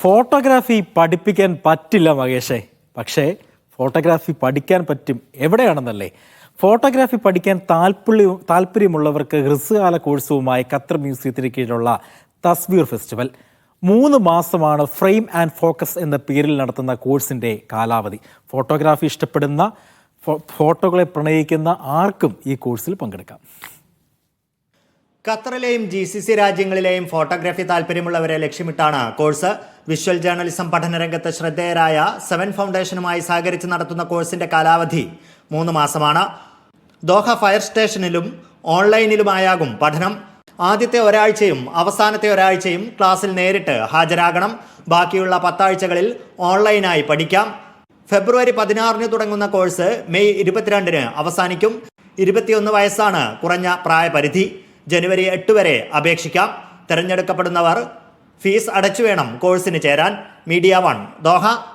Photography പഠിപ്പിക്കാൻ പറ്റില്ല മഹേഷേ. പക്ഷേ ഫോട്ടോഗ്രാഫി പഠിക്കാൻ പറ്റും എവിടെയാണെന്നല്ലേ? ഫോട്ടോഗ്രാഫി പഠിക്കാൻ താല്പര്യം താല്പര്യമുള്ളവർക്ക് ഹ്രസ്വകാല കോഴ്സുമായി ഖത്തർ മ്യൂസിയത്തിന് കീഴിലുള്ള തസ്വീർ ഫെസ്റ്റിവൽ. മൂന്ന് മാസമാണ് ഫ്രെയിം ആൻഡ് ഫോക്കസ് എന്ന പേരിൽ നടത്തുന്ന കോഴ്സിന്റെ കാലാവധി. ഫോട്ടോഗ്രാഫി ഇഷ്ടപ്പെടുന്ന ഫോട്ടോകളെ പ്രണയിക്കുന്ന ആർക്കും ഈ കോഴ്സിൽ പങ്കെടുക്കാം. ഖത്തറിലെയും ജി സി സി രാജ്യങ്ങളിലെയും ഫോട്ടോഗ്രാഫി താല്പര്യമുള്ളവരെ ലക്ഷ്യമിട്ടാണ് കോഴ്സ്. വിഷ്വൽ ജേർണലിസം പഠനരംഗത്ത് ശ്രദ്ധേയരായ സെവൻ ഫൗണ്ടേഷനുമായി സഹകരിച്ച് നടത്തുന്ന കോഴ്സിന്റെ കാലാവധി മൂന്ന് മാസമാണ്. ദോഹ ഫയർ സ്റ്റേഷനിലും ഓൺലൈനിലുമായാകും പഠനം. ആദ്യത്തെ ഒരാഴ്ചയും അവസാനത്തെ ഒരാഴ്ചയും ക്ലാസ്സിൽ നേരിട്ട് ഹാജരാകണം. ബാക്കിയുള്ള പത്താഴ്ചകളിൽ ഓൺലൈനായി പഠിക്കാം. ഫെബ്രുവരി പതിനാറിന് തുടങ്ങുന്ന കോഴ്സ് മെയ് ഇരുപത്തിരണ്ടിന് അവസാനിക്കും. ഇരുപത്തിയൊന്ന് വയസ്സാണ് കുറഞ്ഞ പ്രായപരിധി. ജനുവരി എട്ട് വരെ അപേക്ഷിക്കാം. തിരഞ്ഞെടുക്കപ്പെടുന്നവർ ഫീസ് അടച്ചു വേണം കോഴ്സിന് ചേരാൻ മീഡിയ വൺ ദോഹ.